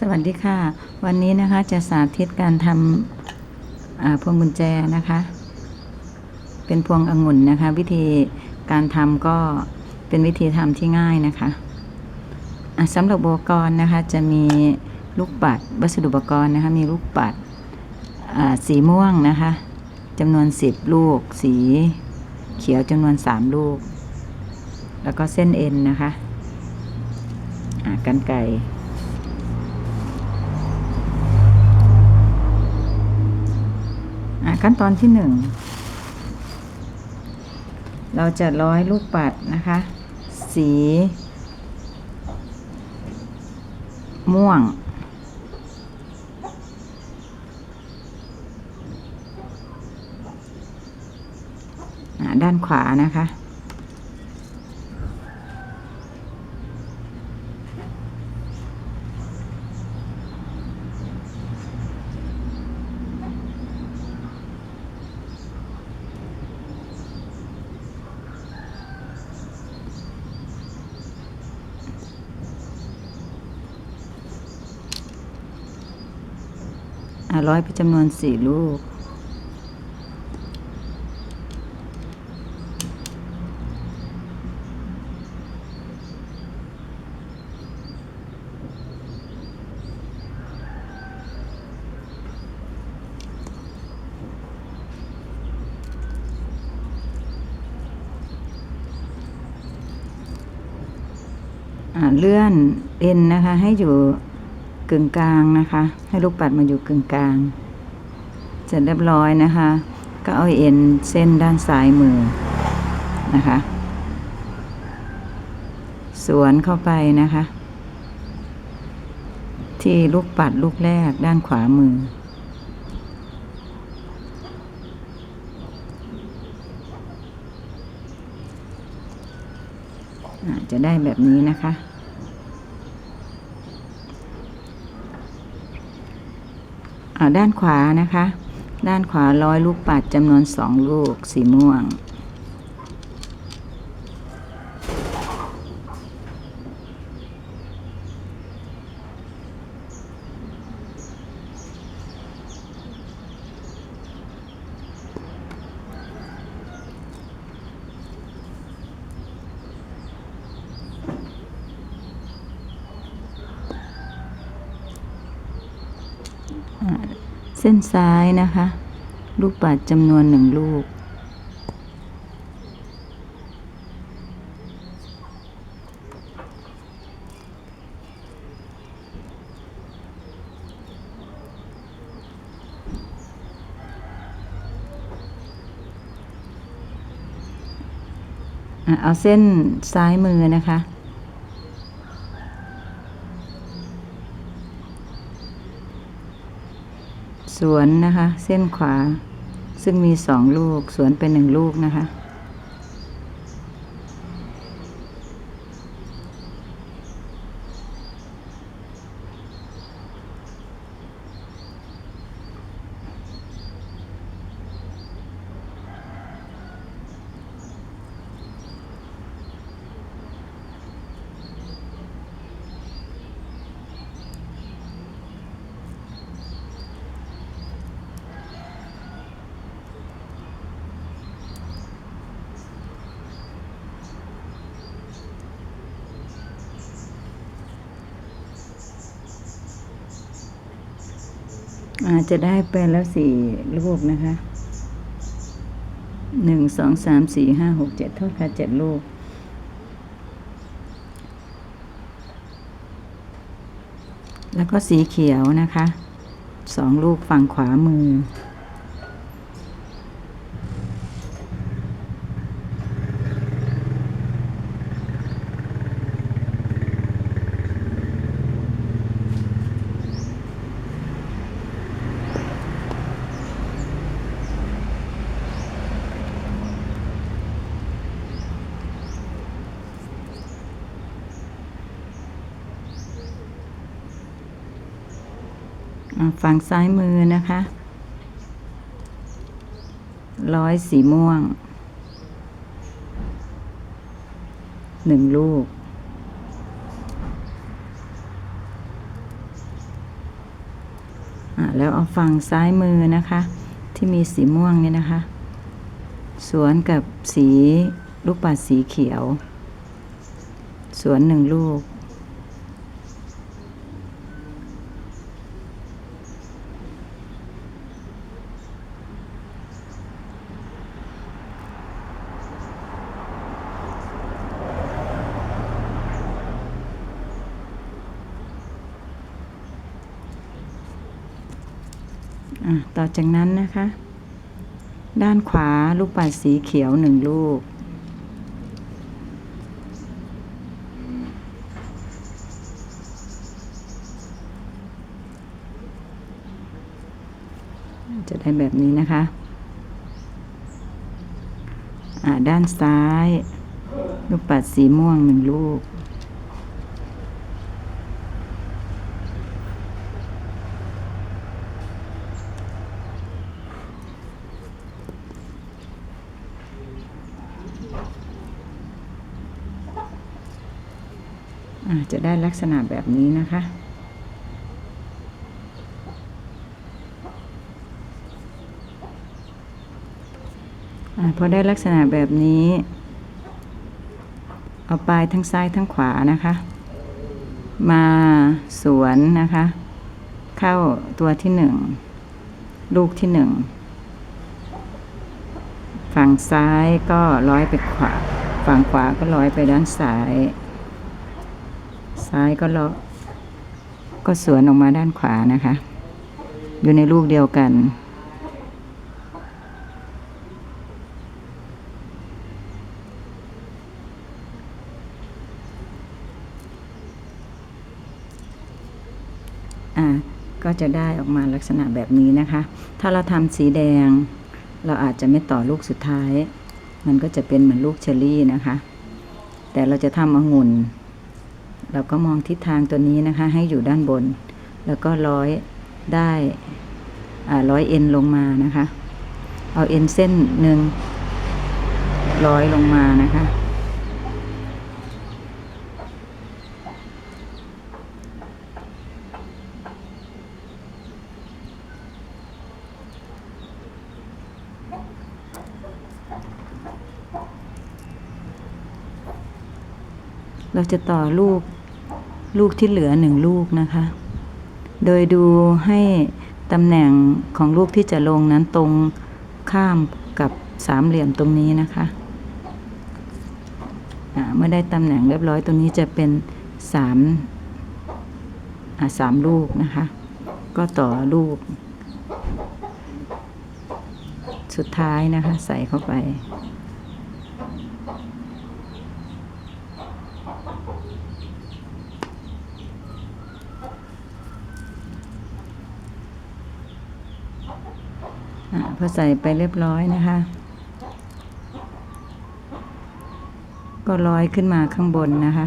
สวัสดีค่ะ วันนี้นะคะจะสาธิตการทำพวงกุญแจนะคะ เป็นพวงองุ่นนะคะ วิธีการทำก็เป็นวิธีทำที่ง่ายนะคะะสำหรับอุปกรณ์นะคะจะมีลูกปัดวัสดุอุปกรณ์นะคะ มีลูกปัดสีม่วงนะคะจำนวน 10 ลูก สีเขียวจำนวน 3 ลูก แล้วก็เส้นเอ็นนะคะะกันไก่ ขั้นตอนที่หนึ่งเราจะร้อยลูกปัดนะคะ สี ม่วง ด้านขวานะคะ ร้อยเป็นจำนวนสี่ลูก เลื่อนเอ็นนะคะให้อยู่ กึ่งกลางนะคะ ให้ลูกปัดมาอยู่กึ่งกลาง เสร็จเรียบร้อยนะคะ ก็เอาเอ็นเส้นด้านซ้ายมือนะคะ สวนเข้าไปนะคะ ที่ลูกปัดลูกแรกด้านขวามืออจะได้แบบนี้นะคะ อ่า ด้านขวานะคะ ด้านขวาร้อยลูกปัดจำนวนสองลูกสีม่วง เส้นซ้ายนะคะ ลูกปัดจำนวนหนึ่งลูก เอาเส้นซ้ายมือนะคะ วนนะคะ เส้นขวา ซึ่งมีสองลูก สวนเป็นหนึ่งลูกนะคะ อาจจะได้ไปแล้วสี่ลูกนะคะหนึ่งสองสามสี่ห้าหกเจ็ดโทษค่ะเจ็ดลูก แล้วก็สีเขียวนะคะสองลูกฝั่งขวามือ ฝั่งซ้ายมือนะคะ ร้อยสีม่วง หนึ่งลูกอ่าแล้วเอาฝั่งซ้ายมือนะคะ ที่มีสีม่วงเนี่ยนะคะ สวนกับสีลูกปัดสีเขียว สวนหนึ่งลูก ต่อจากนั้นนะคะ ด้านขวาลูกปัดสีเขียวหนึ่งลูก จะได้แบบนี้นะคะด้านซ้าย ลูกปัดสีม่วงหนึ่งลูก จะได้ลักษณะแบบนี้นะคะอพอได้ลักษณะแบบนี้ เอาปลายทั้งซ้ายทั้งขวานะคะ มาสวนนะคะ เข้าตัวที่หนึ่งลูกที่หนึ่งฝั่งซ้ายก็ร้อยไปขวา ฝั่งขวาก็ร้อยไปด้านซ้าย ซ้ายก็เลาะก็สวนออกมาด้านขวานะคะ อยู่ในลูกเดียวกัน อ่าก็จะได้ออกมาลักษณะแบบนี้นะคะ ถ้าเราทำสีแดง เราอาจจะไม่ต่อลูกสุดท้าย มันก็จะเป็นเหมือนลูกเชอรี่นะคะ แต่เราจะทำองุ่น เราก็มองทิศทางตัวนี้นะคะ ให้อยู่ด้านบน แล้วก็ร้อยได้ร้อยเอ็นลงมานะคะ เอาเอ็นเส้นหนึ่งร้อยลงมานะคะ เราจะต่อลูกลูกที่เหลือหนึ่งลูกนะคะ โดยดูให้ตำแหน่งของลูกที่จะลงนั้นตรงข้ามกับสามเหลี่ยมตรงนี้นะคะเมื่อได้ตำแหน่งเรียบร้อยตรงนี้จะเป็นสามสามลูกนะคะ ก็ต่อลูก สุดท้ายนะคะ ใส่เข้าไป พอใส่ไปเรียบร้อยนะคะ ก็ลอยขึ้นมาข้างบนนะคะ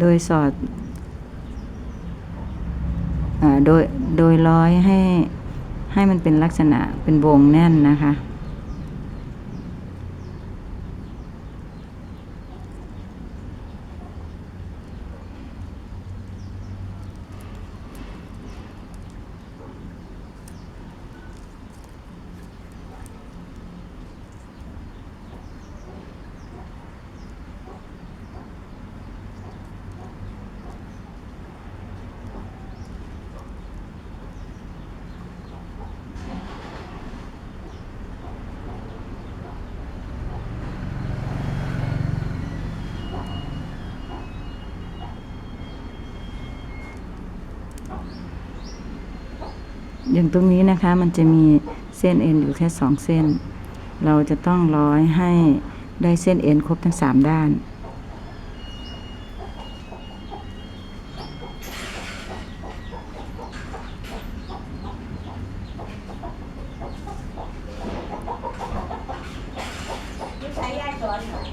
โดยสอด โดยโดยร้อยให้ให้มันเป็นลักษณะเป็นวงแน่นนะคะ อย่างตรงนี้นะคะมันจะมีเส้นเอ็นอยู่แค่สองเส้น เราจะต้องร้อยให้ได้เส้นเอ็นครบทั้งสามด้าน ใช้ยายสอนหน่อย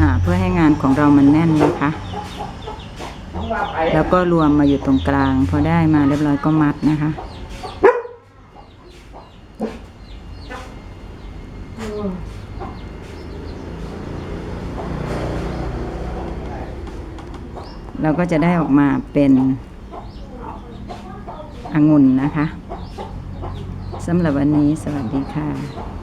อ เพื่อให้งาน ของเรามันแน่นนะคะ แล้วก็รวมมาอยู่ตรงกลาง พอได้มาเรียบร้อยก็มัดนะคะ เราก็จะได้ออกมาเป็นองุ่นนะคะสำหรับวันนี้สวัสดีค่ะ